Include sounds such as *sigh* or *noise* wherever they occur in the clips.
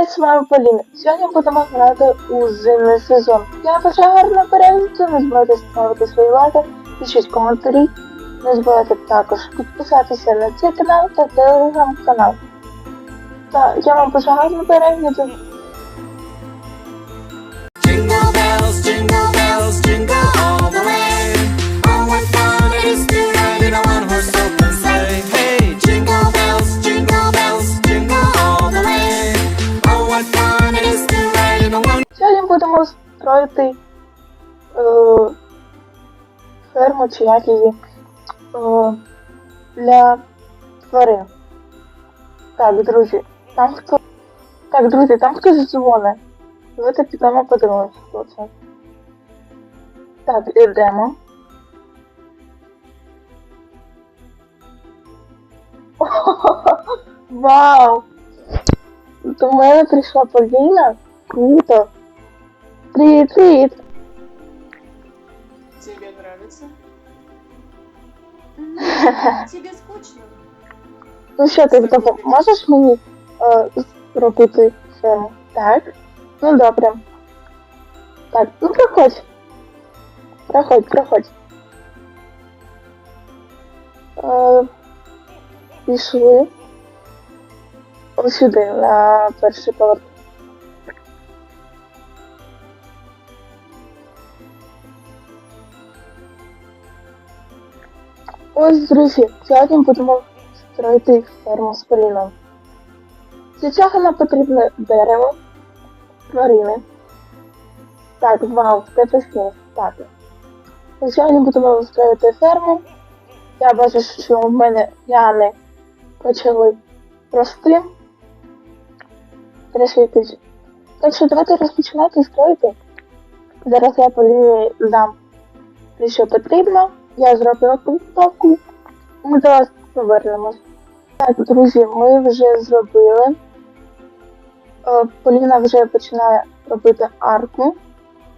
Привіт, з вами Поліна. Сьогодні будемо грати у зимний сезон. Я бажаю гарного перегляду, не забувайте ставити свої лайки, пишіть коментарі. Не забувайте також підписатися на цей канал та телеграм-канал. Та я вам бажаю гарного перегляду. Jingle bells, jingle bells, jingle all строїти е, ферму чи як її е, для тварин. Так, друзі, там хто. Так, друзі, там хтось дзвонить. Давайте підемо подивимося, хто це. Так, ідемо. *laughs* Вау! До мене прийшла Поліна. Круто. Привіт, привіт. Тебе нравится? *laughs* Тебе скучно? Ну що, ти допоможеш мені е, зробити ферму? Так. Ну добре. Так, ну проходь. Проходь, проходь. Е, пішли. Ось сюди, на перший поверх. Ось, друзі, сьогодні будемо строїти ферму з поліном. Для цього нам потрібне дерево, тварини. Так, вау, це постійно. Так. Сьогодні будемо строїти ферму. Я бачу, що в мене ями почали рости. Розшвітить. Так що давайте розпочинати строїти. Зараз я Поліні дам те, що потрібно. Я зробила підготовку. Ми до вас повернемось. Так, друзі, ми вже зробили. Е, Поліна вже починає робити арку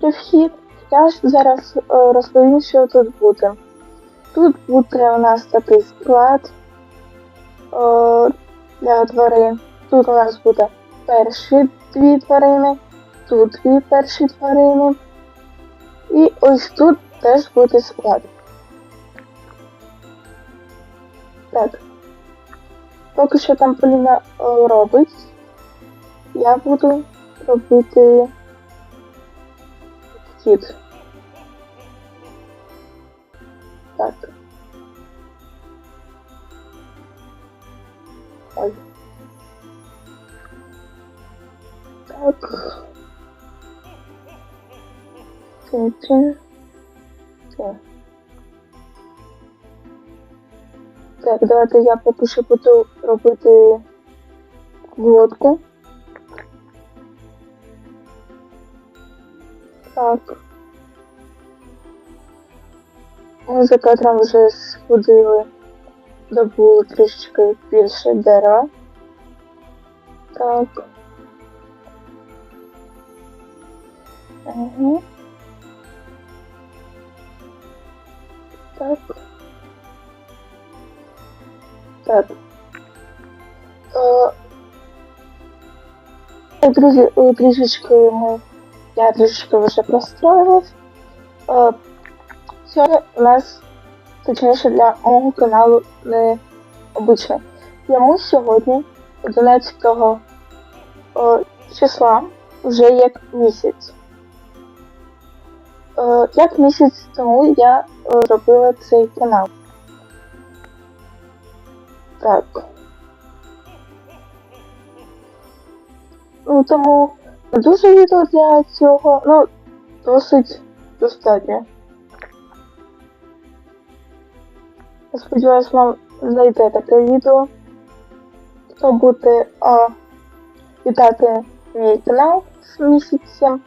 при вхід. Я ж зараз е, розповім, що тут буде. Тут буде у нас такий склад е, для тварин. Тут у нас буде перші дві тварини, тут дві перші тварини. І ось тут теж буде склад. Так. Поки що там Поліна робить, я буду робити хід. Так. Ой. Так. Це, Так, давайте я поки що буду робити глотку. Так. Ми за кадром вже сходили, добули трішечки більше дерева. Так. Угу. Е, Так, друзі, трішечки ми. Я трішечки вже простроїлась. Е, Сьогодні у нас, точніше для мого каналу не обичне. Йому сьогодні, 11 е, числа, вже як місяць. Е, Як місяць тому я е, робила цей канал. Так. Ну, тому дуже відео для цього, ну, досить достатньо. Сподіваюсь, вам знайде таке відео. Хто буде а, вітати мій канал з місяцем,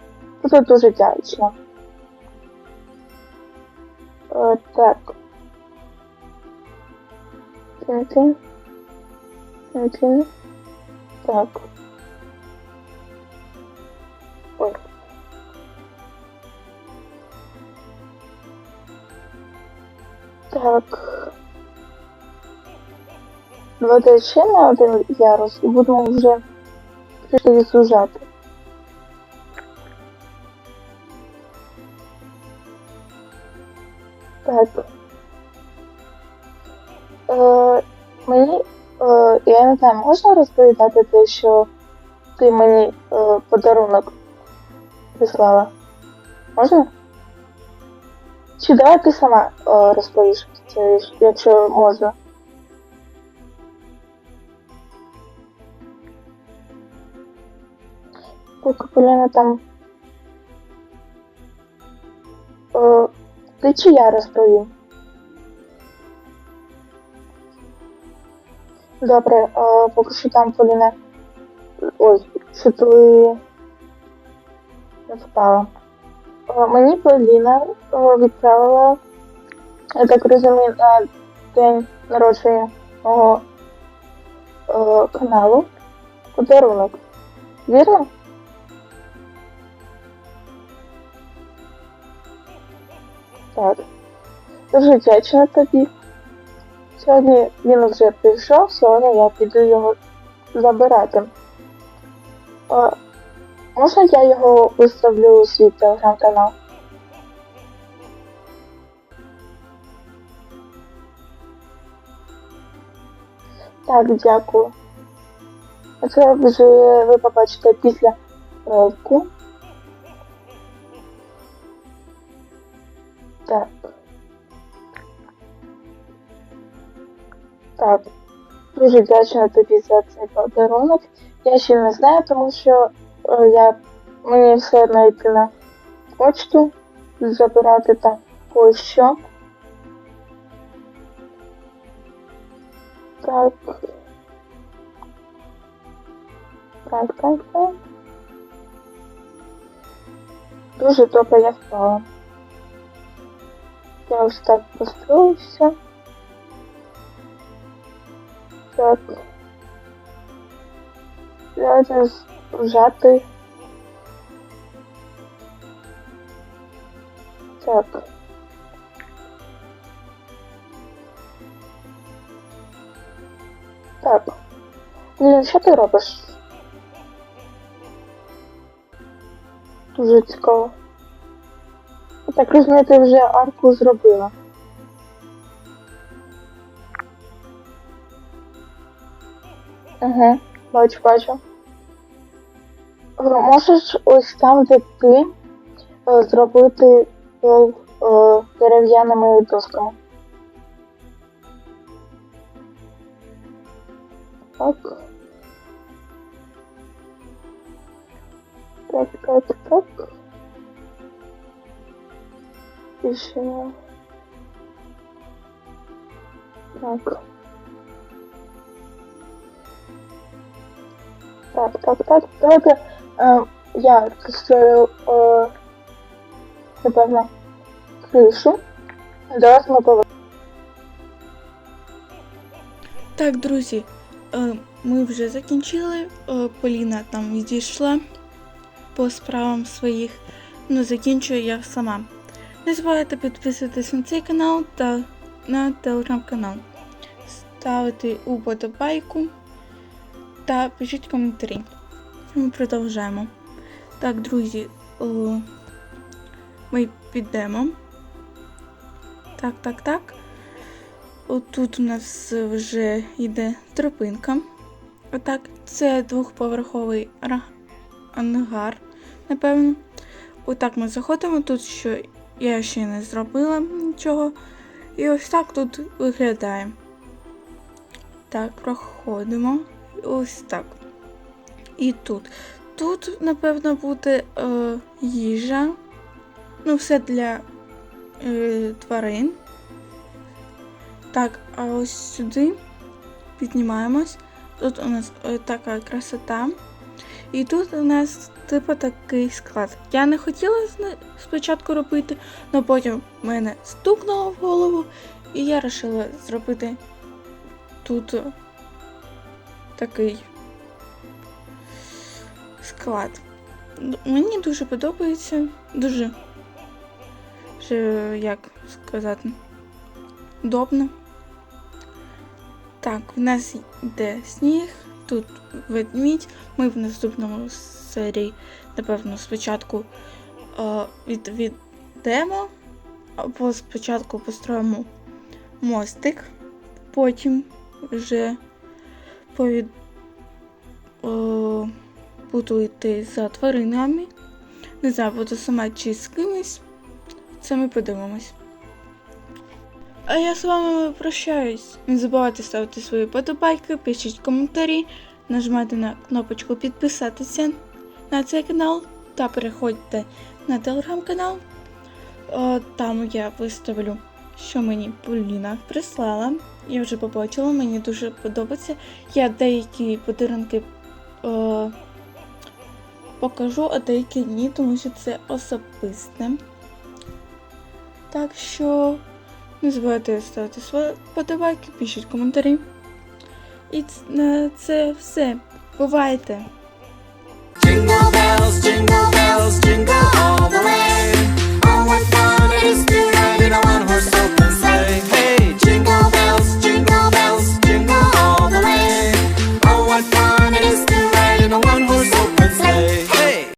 буду дуже вдячна. Е, так. Тин-тин. Так. Ой. Так. Давайте ще на один ярус і будемо вже Пішли відслужати. Я не знаю, можна розповідати те, що ти мені е, подарунок прислала? Можна? Чи давай ти сама е, розповіш це, якщо можна? Так, Поліна там. Е, ти чи я розповім? Добре, е, поки що там Поліна. Ой, що ти не впала. Е, Мені Поліна е, відправила, я так розумію, на день народження мого е, каналу подарунок. Вірно? Так. Дуже вдячна тобі. Сьогодні він вже прийшов, сьогодні я піду його забирати. А, можна я його виставлю у свій телеграм-канал? Так, дякую. Це вже ви побачите після року. Так. Дуже вдячна тобі за цей подарунок. Я ще не знаю, тому що е, я мені все одно йти на почту забирати там кое-що. Так. Так, так, так. Дуже добре я впала. Я ось так построюся. Так. Зараз вжати. Так. Так. Блін, що ти робиш? Дуже цікаво. Так розумію, ти вже арку зробила. Угу, бачу, бачу. Е, Можеш ось там, де ти е, зробити пол е, дерев'яними досками. Так. Так, так, так. І ще. Так. Так, так, так. Давайте е, я построю, е, напевно, кришу. Зараз ми повернемо. Так, друзі, е, ми вже закінчили. Е, Поліна там відійшла по справам своїх. Ну, закінчую я сама. Не забувайте підписуватись на цей канал та на телеграм-канал. Ставити уподобайку та пишіть коментарі. Ми продовжаємо. Так, друзі, ми підемо. Так, так, так. Отут у нас вже йде тропинка. Отак, це двохповерховий ангар, напевно. Отак ми заходимо. Тут що я ще не зробила нічого. І ось так тут виглядає. Так, проходимо. Ось так. І тут. Тут, напевно, буде е, їжа. Ну, все для е, тварин. Так, а ось сюди піднімаємось. Тут у нас е, така красота. І тут у нас типу такий склад. Я не хотіла спочатку робити, але потім мене стукнуло в голову, і я вирішила зробити тут такий склад. Мені дуже подобається, дуже, як сказати, удобно. Так, в нас йде сніг, тут ведмідь. Ми в наступному серії, напевно, спочатку е, від, відемо, або спочатку построїмо мостик, потім вже повід, е, буду йти за тваринами. Не знаю, буду сама чи з кимось. Це ми подивимось. А я з вами прощаюсь. Не забувайте ставити свої подобайки, пишіть коментарі, нажимайте на кнопочку підписатися на цей канал та переходьте на телеграм-канал. Там я виставлю, що мені Поліна прислала. Я вже побачила, мені дуже подобається. Я деякі подарунки е, покажу, а деякі ні, тому що це особисте. Так що не забувайте ставити свої подобайки, пишіть коментарі. І це, це все. Бувайте! Jingle bells, jingle bells, jingle all the way. Oh, what fun is to